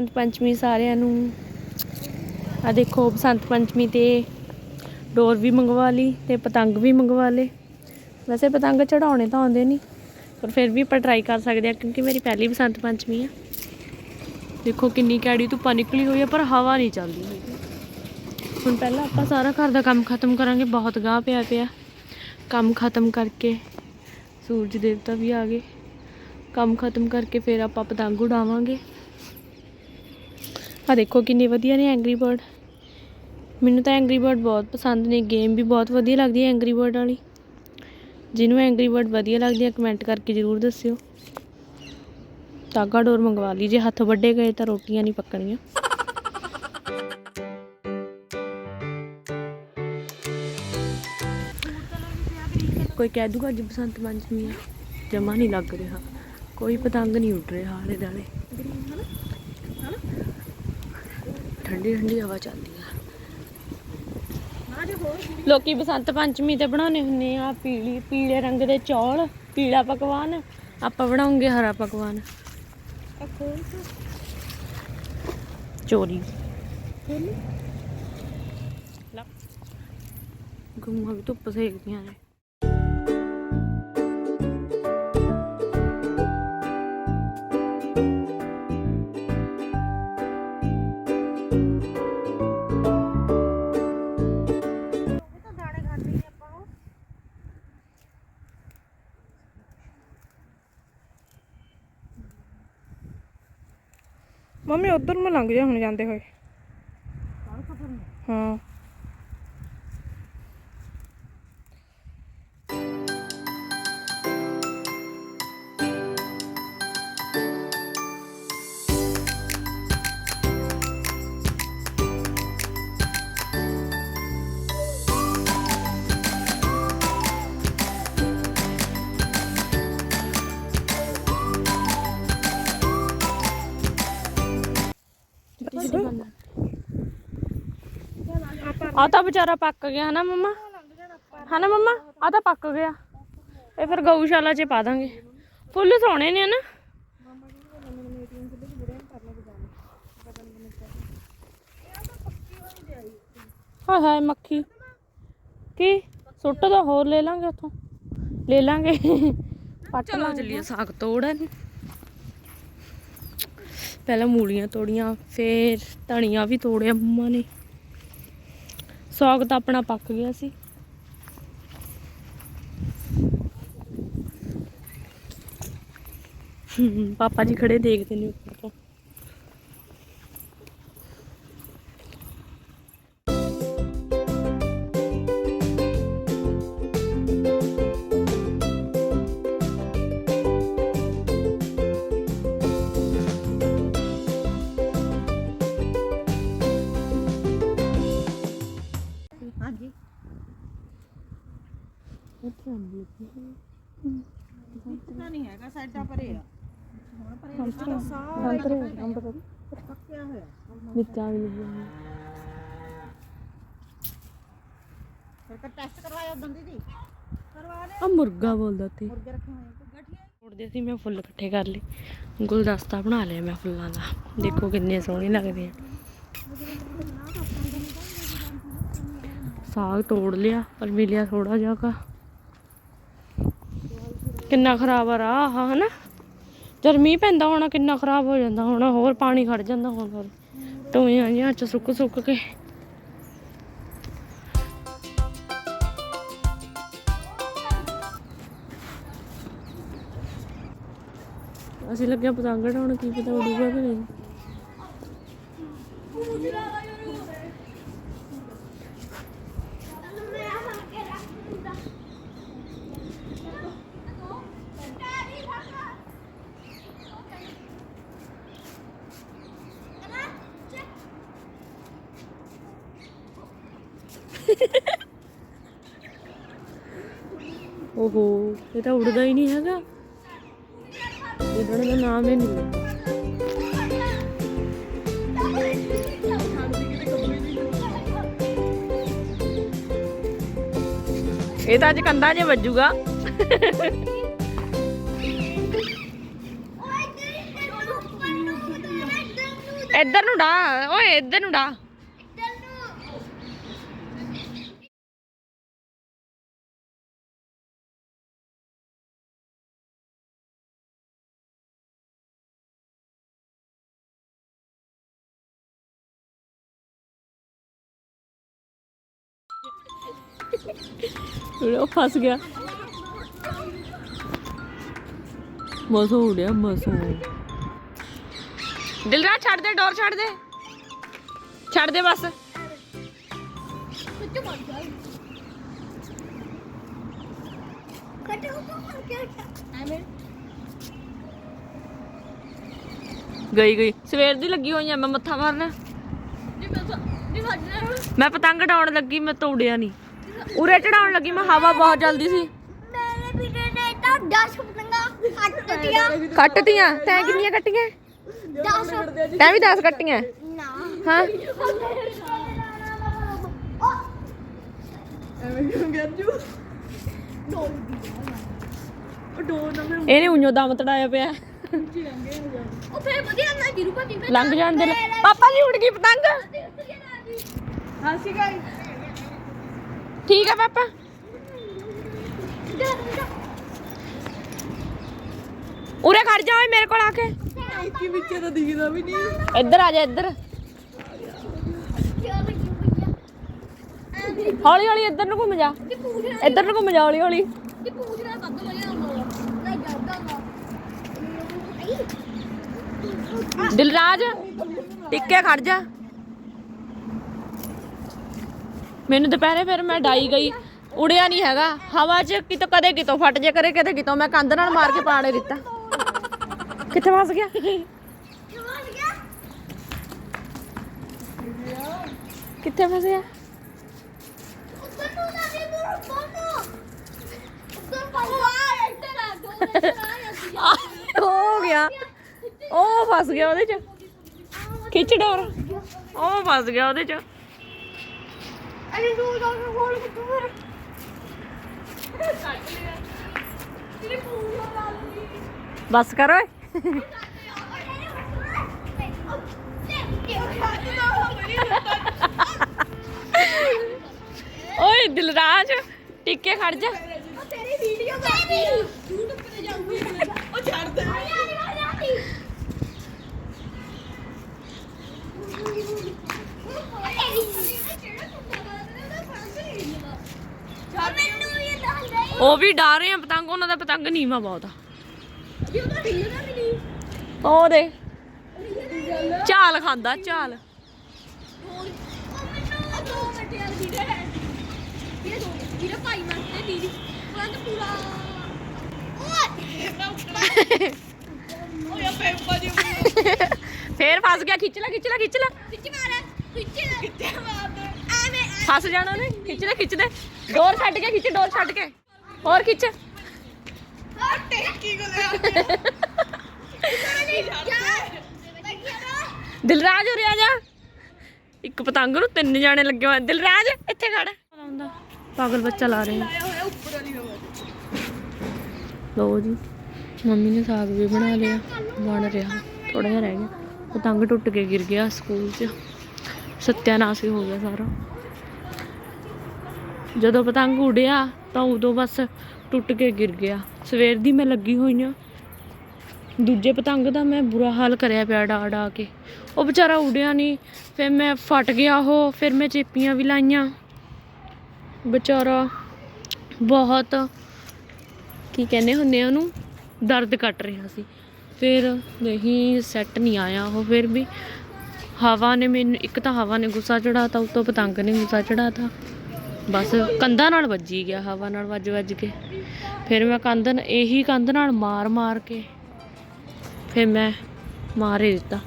ਬਸੰਤ ਪੰਚਮੀ ਸਾਰਿਆਂ ਨੂੰ। ਆ ਦੇਖੋ ਬਸੰਤ ਪੰਚਮੀ ਤੇ ਡੋਰ ਵੀ ਮੰਗਵਾ ਲਈ ਤੇ ਪਤੰਗ ਵੀ ਮੰਗਵਾ ਲਏ। ਵੈਸੇ ਪਤੰਗ ਚੜਾਉਣੇ ਤਾਂ ਆਉਂਦੇ ਨਹੀਂ ਪਰ ਫਿਰ ਵੀ ਆਪਾਂ ਟਰਾਈ ਕਰ ਸਕਦੇ ਆ ਕਿਉਂਕਿ ਮੇਰੀ ਪਹਿਲੀ ਬਸੰਤ ਪੰਚਮੀ ਆ। ਦੇਖੋ ਕਿੰਨੀ ਕੈੜੀ ਧੁੱਪਾਂ ਨਿਕਲੀ ਹੋਈ ਆ, ਪਰ ਹਵਾ ਨਹੀਂ ਚੱਲਦੀ ਹੈਗੀ। ਹੁਣ ਪਹਿਲਾਂ ਆਪਾਂ ਸਾਰਾ ਘਰ ਦਾ ਕੰਮ ਖਤਮ ਕਰਾਂਗੇ, ਬਹੁਤ ਗਾਹ ਪਿਆ ਪਿਆ। ਕੰਮ ਖਤਮ ਕਰਕੇ ਸੂਰਜ ਦੇਵਤਾ ਵੀ ਆ ਗਏ। ਕੰਮ ਖਤਮ ਕਰਕੇ ਫਿਰ ਆਪਾਂ ਪਤੰਗ ਉਡਾਵਾਂਗੇ। ਆ ਦੇਖੋ ਕਿੰਨੇ ਵਧੀਆ ਨੇ ਐਂਗਰੀ ਬਰਡ ਮੈਨੂੰ ਤਾਂ ਐਂਗਰੀ ਬਰਡ ਬਹੁਤ ਪਸੰਦ ਨੇ। ਗੇਮ ਵੀ ਬਹੁਤ ਵਧੀਆ ਲੱਗਦੀ ਹੈ ਐਂਗਰੀ ਬਰਡ ਵਾਲੀ। ਜਿਹਨੂੰ ਐਂਗਰੀ ਬਰਡ ਵਧੀਆ ਲੱਗਦੀ ਹੈ ਕਮੈਂਟ ਕਰਕੇ ਜ਼ਰੂਰ ਦੱਸਿਓ। ਤਾਗਾ ਡੋਰ ਮੰਗਵਾ ਲਈ, ਜੇ ਹੱਥ ਵੱਡੇ ਗਏ ਤਾਂ ਰੋਟੀਆਂ ਨਹੀਂ ਪੱਕਣੀਆਂ। ਕੋਈ ਕਹਿ ਦੂਗਾ ਅੱਜ ਬਸੰਤ ਪੰਚਮੀ ਆ? ਜਮਾ ਨਹੀਂ ਲੱਗ ਰਿਹਾ। ਕੋਈ ਪਤੰਗ ਨਹੀਂ ਉੱਡ ਰਿਹਾ ਆਲੇ ਦਾਲੇ ਠੰਡੀ ਠੰਡੀ ਹਵਾ ਚੱਲਦੀ ਆ। ਲੋਕੀ ਬਸੰਤ ਪੰਚਮੀ ਤੇ ਬਣਾਉਣੇ ਹੁੰਨੇ ਆ ਪੀਲੀ ਪੀਲੇ ਰੰਗ ਦੇ ਚੌਲ ਪੀਲਾ ਪਕਵਾਨ। ਆਪਾਂ ਬਣਾਉਂਗੇ ਹਰਾ ਪਕਵਾਨ। ਚੋਰੀ। ਗੁੰਮਾ ਵੀ ਧੁੱਪ ਸੇਕਦੀਆਂ ਨੇ। ਮੰਮੀ ਉਧਰ ਨੂੰ ਲੰਘ ਜਾ ਹੁਣ ਜਾਂਦੇ ਹੋਏ। ਹਾਂ। ਆ ਤਾਂ ਵਿਚਾਰਾ ਪੱਕ ਗਿਆ ਹਨਾ ਮੰਮਾ? ਹਨਾ ਮੰਮਾ? ਆ ਤਾਂ ਪੱਕ ਗਿਆ। ਇਹ ਫਿਰ ਗਊਸ਼ਾਲਾ 'ਚ ਪਾ ਦਾਂਗੇ। ਫੁੱਲ ਸੋਹਣੇ ਨੇ ਹਨਾ? ਹਾਏ ਹਾਏ ਮੱਖੀ। ਕੀ? ਸੁੱਟ ਦਾ ਹੋਰ ਲੈ ਲਾਂਗੇ ਉੱਥੋਂ। ਲੈ ਲਾਂਗੇ। ਪੱਟ ਲਾ ਚੱਲੀਏ ਸਾਗ ਤੋੜਨ। ਪਹਿਲਾਂ ਮੂਲੀਆਂ ਤੋੜੀਆਂ ਫੇਰ ਧਨੀਆ ਵੀ ਤੋੜਿਆ ਮੰਮਾ ਨੇ। ਸਾਗ ਤਾਂ ਆਪਣਾ ਪੱਕ ਗਿਆ ਸੀ। ਪਾਪਾ ਜੀ ਖੜੇ ਦੇਖਦੇ ਨੇ ਉੱਪਰ ਤੋਂ। ਇੱਥੇ ਆਉਂਦੀ ਪਤਾ ਨਹੀਂ ਹੈਗਾ ਸਾਡਾ ਪਰੇ ਆ। ਹੁਣ ਪਰੇ ਸੰਤਰੇ ਅੰਬ ਪੱਕਿਆ ਹੋਇਆ। ਮਿਰਚਾਂ ਵੀ ਲੱਗੀਆਂ ਫਿਰ ਤਾਂ ਟੈਸਟ ਕਰਵਾਇਆ ਉਦੋਂ ਦੀ ਕਰਵਾ ਲੈ ਆ ਮੁਰਗਾ ਬੋਲਦਾ ਤੇ ਮੁਰਗੇ ਰੱਖੇ ਹੋਏ ਤੇ ਗਠੀਆ ਤੋੜਦੇ ਸੀ ਮੈਂ ਫੁੱਲ ਇਕੱਠੇ ਕਰ ਲਏ। ਗੁਲਦਸਤਾ ਬਣਾ ਲਿਆ ਮੈਂ ਫੁੱਲਾਂ ਦਾ। ਦੇਖੋ ਕਿੰਨੇ ਸੋਹਣੇ ਲੱਗਦੇ ਆ। ਸਾਗ ਤੋੜ ਲਿਆ ਪਰ ਮਿਲਿਆ ਥੋੜਾ ਜਿਹਾ ਕਾ। ਕਿੰਨਾ ਖਰਾਬ ਆ ਰਾਹ, ਆਹ ਹਨਾ? ਜਦ ਮੀਂਹ ਪੈਂਦਾ ਹੋਣਾ ਕਿੰਨਾ ਖਰਾਬ ਹੋ ਜਾਂਦਾ ਹੋਣਾ, ਹੋਰ ਪਾਣੀ ਖੜ ਜਾਂਦਾ ਹੋਣਾ ਟੋਇਆਂ ਜਿਹਾਂ ਚ ਸੁੱਕ ਸੁੱਕ ਕੇ। ਅਸੀਂ ਲੱਗਿਆ ਪਤੰਗ ਉਡਾਉਣ ਕੀ ਪਤਾ ਉਡੂਗਾ ਕਿ ਨਹੀਂ। ਓਹੋ ਇਹ ਤਾਂ ਉੜਦਾ ਹੀ ਨਹੀਂ ਹੈਗਾ ਇਹਨਾਂ ਦਾ ਨਾਮ ਹੀ ਨਹੀਂ ਲੈਂਦਾ ਇਹ ਤਾਂ ਅੱਜ ਕੰਦਾ ਜੇ ਵੱਜੂਗਾ ਇੱਧਰ ਨੂੰ ਡਾ ਓਏ ਇੱਧਰ ਨੂੰ ਡਾ ਉਹ ਫਸ ਗਿਆ। ਮਸੋ ਉੜਿਆ ਮਸੋ ਦਿਲਰਾ ਛੱਡ ਦੇ ਡੋਰ ਛੱਡ ਦੇ। ਛੱਡ ਦੇ ਬਸ। ਗਈ ਗਈ। ਸਵੇਰ ਦੀ ਲੱਗੀ ਹੋਈ ਆ ਮੈਂ ਮੱਥਾ ਮਾਰਨਾ। ਮੈਂ ਪਤੰਗ ਡਾਉਣ ਲੱਗੀ ਮੈਂ ਤੋੜਿਆ ਨਹੀਂ। ਉਰੇ ਚੜਾਉਣ ਲੱਗੀ ਮੈਂ ਹਵਾ ਬਹੁਤ ਜਲਦੀ ਸੀ। ਮੇਰੇ ਵੀਰੇ ਨੇ ਤਾਂ 10 ਪਤੰਗਾ ਕੱਟ ਦਿੱਤੀਆਂ? ਕੱਟਤੀਆਂ ਤੈਂ ਕਿੰਨੀਆਂ ਕੱਟੀਆਂ? 10 ਤੈਂ ਵੀ 10 ਕੱਟੀਆਂ? ਨਾ। ਹਾਂ। ਇਹਨੇ ਉਈਓ ਦਮ ਤੜਾਇਆ ਪਿਆ। ਉਹ ਫੇਰ ਵਧੀਆ ਨਾ ਜੀਰੂ ਭਾਜੀ ਫਿਰ ਲੰਘ ਜਾਣ ਦੇ। ਪਾਪਾ ਜੀ ਉੜ ਗਈ ਪਤੰਗ। ਹਾਸੀ ਗਾਈ ਠੀਕ ਆ ਪਾਪਾ? ਉਰੇ ਖੜ ਜਾ ਓਏ ਮੇਰੇ ਕੋਲ ਆ ਕੇ। ਇੱਕੀ ਵਿੱਚ ਤਾਂ ਦਿਖਦਾ ਵੀ ਨਹੀਂ। ਇੱਧਰ ਆ ਜਾ ਇੱਧਰ। ਹੌਲੀ ਹੌਲੀ ਇੱਧਰ ਨੂੰ ਘੁੰਮ ਜਾ। ਇੱਧਰ ਨੂੰ ਘੁੰਮ ਜਾ ਹੌਲੀ ਹੌਲੀ। ਦਿਲਰਾਜ ਟਿੱਕੇ ਖੜ ਜਾ। ਮੈਨੂੰ ਦੁਪਹਿਰੇ ਫਿਰ ਮੈਂ ਡਾਈ ਗਈ, ਉੜਿਆ ਨਹੀਂ ਹੈਗਾ। ਹਵਾ 'ਚ ਕਿਤੋਂ ਕਦੇ ਕਿਤੋਂ ਫਟ ਜੇ ਕਰੇ ਕਦੇ ਕਿਤੋਂ ਮੈਂ ਕੰਧ ਨਾਲ ਮਾਰ ਕੇ ਪਾੜੇ ਦਿੱਤਾ। ਕਿੱਥੇ ਫਸ ਗਿਆ? ਕਿੱਥੇ ਫਸਿਆ ਹੋ ਗਿਆ। ਉਹ ਫਸ ਗਿਆ ਉਹਦੇ 'ਚ। ਖਿੱਚ ਡੋਰ। ਉਹ ਫਸ ਗਿਆ ਉਹਦੇ 'ਚ। ਅਰੇ ਦੂਰ ਜਾ ਕੇ ਖੋਲ ਕੇ ਤੂੰ ਫਿਰ ਤੇਰੇ ਪੂਜਾ ਲਾ ਲਈ ਬਸ ਕਰ ਓਏ ਓਏ ਦਿਲਰਾਜ ਟਿੱਕੇ ਖੜ ਜਾ ਤੇਰੀ ਵੀਡੀਓ ਮੇਰੀ YouTube ਤੇ ਜਾਊਗੀ ਉਹ ਛੱਡ ਦੇ ਮੈਨੂੰ ਇਹ ਦੱਸ ਦੇ ਉਹ ਵੀ ਡਰ ਰਹੇ ਆ, ਪਤੰਗ, ਉਹਨਾਂ ਦਾ ਪਤੰਗ ਨੀਵਾ ਬਹੁਤ ਆ। ਜੀ ਉਹਦਾ ਢਿੱਲਦਾ ਵੀ ਨਹੀਂ ਉਹ ਦੇ। ਝਾਲ ਖਾਂਦਾ, ਝਾਲ। ਫੇਰ ਫਸ ਗਿਆ, ਖਿੱਚ ਲੈ ਖਿੱਚ ਲੈ ਖਿੱਚ ਲੈ। ਫਸ ਜਾਣਾ ਉਹਨੇ, ਖਿੱਚ ਲੈ, ਖਿੱਚ ਦੇ। ਡੋਰ ਛੱਡ ਕੇ, ਖਿੱਚ, ਡੋਰ ਛੱਡ ਕੇ। ਹੋਰ ਖਿੱਚ ਟੈਂਕੀ ਲੈ ਦਿਲਰਾਜ ਉਰੇ ਆ ਜਾ। ਇੱਕ ਪਤੰਗ ਨੂੰ ਤਿੰਨ ਜਾਣੇ ਲੱਗੇ ਹੋਏ ਦਿਲਰਾਜ ਇੱਥੇ ਖੜ। ਪਾਗਲ ਬੱਚਾ ਲਾ ਰਹੇ। ਲਓ ਜੀ ਮੰਮੀ ਨੇ ਸਾਗ ਵੀ ਬਣਾ ਲਿਆ। ਬਣ ਰਿਹਾ। ਥੋੜਾ ਜਿਹਾ ਰਹਿ ਗਿਆ। ਪਤੰਗ ਟੁੱਟ ਕੇ ਗਿਰ ਗਿਆ ਸਕੂਲ 'ਚ। ਸੱਤਿਆਨਾਸ਼ ਹੀ ਹੋ ਗਿਆ ਸਾਰਾ। ਜਦੋਂ ਪਤੰਗ ਉੜਿਆ ਤਾਂ ਉਦੋਂ ਬਸ ਟੁੱਟ ਕੇ ਗਿਰ ਗਿਆ। ਸਵੇਰ ਦੀ ਮੈਂ ਲੱਗੀ ਹੋਈ ਆ। ਦੂਜੇ ਪਤੰਗ ਦਾ ਮੈਂ ਬੁਰਾ ਹਾਲ ਕਰਿਆ ਪਿਆ ਡਾ ਡਾ ਕੇ। ਉਹ ਵਿਚਾਰਾ ਉੜਿਆ ਨਹੀਂ ਫਿਰ ਮੈਂ ਫਟ ਗਿਆ ਉਹ, ਫਿਰ ਮੈਂ ਚੇਪੀਆਂ ਵੀ ਲਾਈਆਂ। ਵਿਚਾਰਾ ਬਹੁਤ ਕੀ ਕਹਿੰਦੇ ਹੁੰਦੇ ਆ ਉਹਨੂੰ? ਦਰਦ ਕੱਟ ਰਿਹਾ ਸੀ। ਫਿਰ ਨਹੀਂ ਸੈੱਟ ਨਹੀਂ ਆਇਆ ਉਹ ਫਿਰ ਵੀ। ਹਵਾ ਨੇ ਮੈਨੂੰ, ਇੱਕ ਤਾਂ ਹਵਾ ਨੇ ਗੁੱਸਾ ਚੜਾਤਾ ਉੱਤੋਂ ਪਤੰਗ ਨੇ ਗੁੱਸਾ ਚੜਾਤਾ ਬਸ ਕੰਧਾਂ ਨਾਲ ਵੱਜੀ ਗਿਆ, ਹਵਾ ਨਾਲ ਵੱਜ ਵੱਜ ਕੇ। ਫਿਰ ਮੈਂ ਕੰਧ ਇਹੀ ਕੰਧ ਨਾਲ ਮਾਰ ਮਾਰ ਕੇ, ਫਿਰ ਮੈਂ ਮਾਰ ਹੀ ਦਿੱਤਾ।